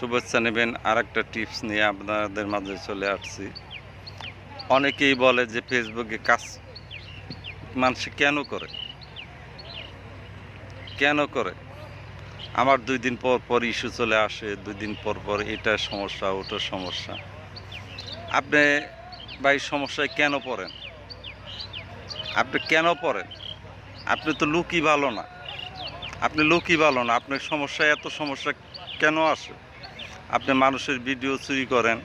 শুভেচ্ছা নেবেন। আর একটা টিপস নিয়ে আপনাদের মাঝে চলে আসছি। অনেকেই বলে যে ফেসবুকে কাজ মানুষ কেন করে? কেন করে? আমার দুই দিন পর পর ইস্যু চলে আসে, দুই দিন পর পর এটা সমস্যা, ওটা সমস্যা। আপনি ভাই, সমস্যায় কেন পড়েন? আপনি কেন পড়েন? আপনি তো লুকই ভালো না। আপনি লুকই ভালো না। আপনার সমস্যা এত সমস্যা কেন আসে? আপনি মানুষের ভিডিও চুরি করেন,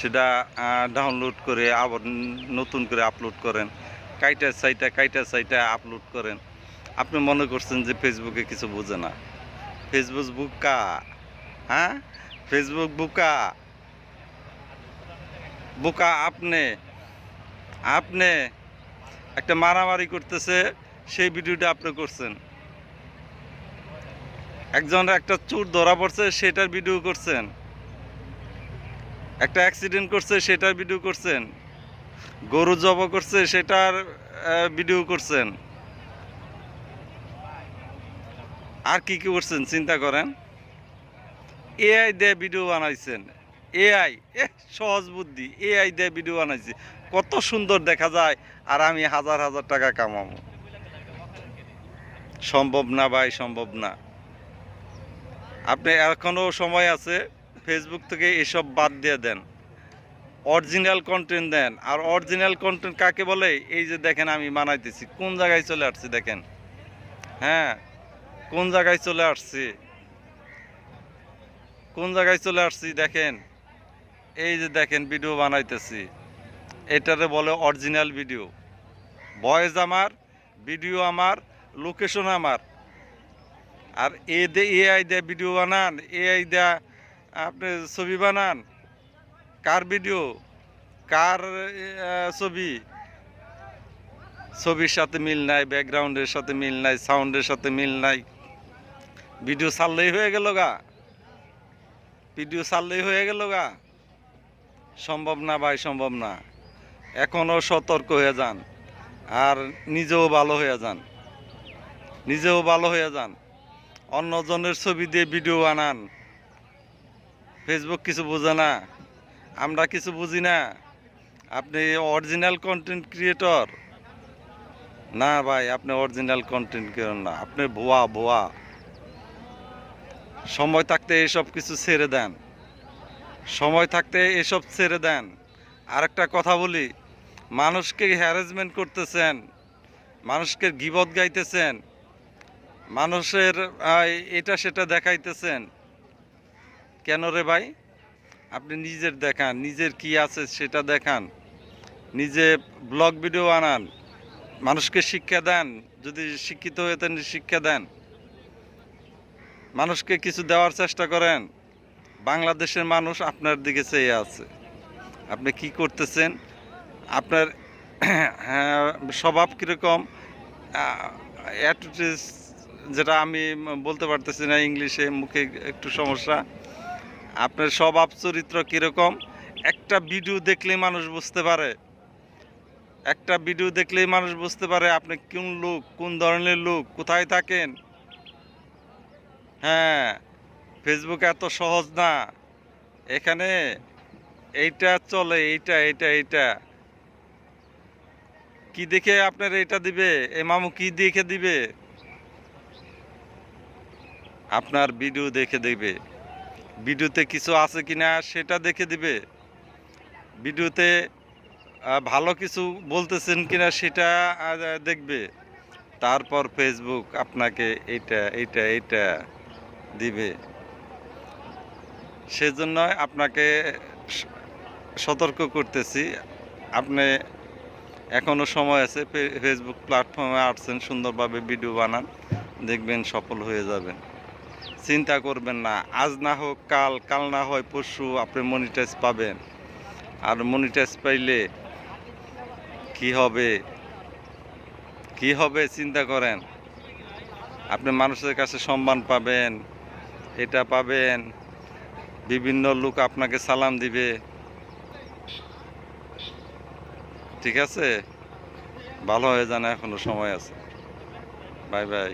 সেটা ডাউনলোড করে আবার নতুন করে আপলোড করেন, কাইটা সাইটা কাইটা সাইটা আপলোড করেন। আপনি মনে করছেন যে ফেসবুকে কিছু বোঝে না। ফেসবুক বুকা হ্যাঁ? ফেসবুক বুকা। বুকা আপনি আপনি। একটা মারামারি করতেছে, সেই ভিডিওটা আপনি করছেন। একজন একটা চোর ধরা পড়ছে, সেটার ভিডিও করছেন। একটা অ্যাক্সিডেন্ট করছে, সেটার ভিডিও করছেন। গরু জব করছে, সেটার ভিডিও করছেন। আর কি কি করছেন, চিন্তা করেন? এআই দিয়ে ভিডিও বানাইছেন। এআই সহজ বুদ্ধি। এআই দিয়ে ভিডিও বানাইছে। কত সুন্দর দেখা যায়, আর আমি হাজার হাজার টাকা কামাবো। সম্ভব না ভাই, সম্ভব না। আপনি এখনও সময় আছে ফেসবুক থেকে এসব বাদ দিয়ে দেন। অরিজিনাল কন্টেন্ট দেন। আর অরিজিনাল কন্টেন্ট কাকে বলে? এই যে দেখেন আমি বানাইতেছি। কোন জায়গায় চলে আসছি দেখেন? হ্যাঁ কোন জায়গায় চলে আসছি? কোন জায়গায় চলে আসছি দেখেন? এই যে দেখেন ভিডিও বানাইতেছি। এটারে বলে অরিজিনাল ভিডিও ভয়েস আমার ভিডিও আমার লোকেশন আমার। আর এ দে এআই দিয়ে ভিডিও বানান এআই দেয়া আপনি ছবি বানান। কার ভিডিও? কার ছবি? ছবির সাথে মিল নাই, ব্যাকগ্রাউন্ডের সাথে মিল নাই, সাউন্ডের সাথে মিল নাই। ভিডিও ছাড়লেই হয়ে গেল গা। ভিডিও ছাড়লেই হয়ে গেল গা। সম্ভব না ভাই, সম্ভব না। এখনও সতর্ক হয়ে যান। আর নিজেও ভালো হয়ে যান। নিজেও ভালো হয়ে যান। অন্যজনের ছবি দিয়ে ভিডিও বানান। ফেসবুক কিছু বোঝে না। আমরা কিছু বুঝি না। আপনি অরিজিনাল কন্টেন্ট ক্রিয়েটর না ভাই, আপনি অরিজিনাল কন্টেন্ট ক্রিয়েটর না। আপনি ভুয়া ভুয়া। সময় থাকতে এসব কিছু ছেড়ে দেন। সময় থাকতে এসব ছেড়ে দেন। আরেকটা কথা বলি, মানুষকে হ্যারাসমেন্ট করতেছেন, মানুষকে গিবত গাইতেছেন। মানুষের এটা সেটা দেখাইতেছেন। কেন রে ভাই? আপনি নিজের দেখান নিজের কি আছে সেটা দেখান। নিজে ব্লগ ভিডিও আনান মানুষকে শিক্ষা দেন যদি শিক্ষিত হয়ে থাকেন শিক্ষা দেন। মানুষকে কিছু দেওয়ার চেষ্টা করেন বাংলাদেশের মানুষ আপনার দিকে চেয়ে আছে। আপনি কি করতেছেন? আপনার হ্যাঁ, স্বভাব কীরকম? অ্যাটিটিউড যেটা আমি বলতে পারতেছি না ইংলিশে, মুখে একটু সমস্যা। আপনার স্বভাব চরিত্র কীরকম? একটা ভিডিও দেখলেই মানুষ বুঝতে পারে। একটা ভিডিও দেখলেই মানুষ বুঝতে পারে আপনি কোন লোক, কোন ধরনের লোক, কোথায় থাকেন। হ্যাঁ ফেসবুক এত সহজ না। এখানে এইটা চলে, এইটা এইটা এইটা। কি দেখে আপনার এটা দিবে? এ মামু কি দেখে দিবে? আপনার ভিডিও দেখে দেবে। ভিডিওতে কিছু আছে কিনা সেটা দেখে দিবে। ভিডিওতে ভালো কিছু বলতেছেন কিনা সেটা দেখবে। তারপর ফেসবুক আপনাকে এইটা এইটা এইটা দিবে। সেজন্য আপনাকে সতর্ক করতেছি। আপনি এখনও সময় আছে ফেসবুক প্ল্যাটফর্মে আসছেন, সুন্দরভাবে ভিডিও বানান, দেখবেন সফল হয়ে যাবেন। চিন্তা করবেন না, আজ না হোক কাল কাল না হয় পরশু আপনি মনিটাইজ পাবেন। আর মনিটাইজ পাইলে কি হবে? কি হবে চিন্তা করেন। আপনি মানুষের কাছে সম্মান পাবেন, এটা পাবেন, বিভিন্ন লোক আপনাকে সালাম দিবে। ঠিক আছে? ভালো হয়ে যান, এখনও সময় আছে। Bye bye.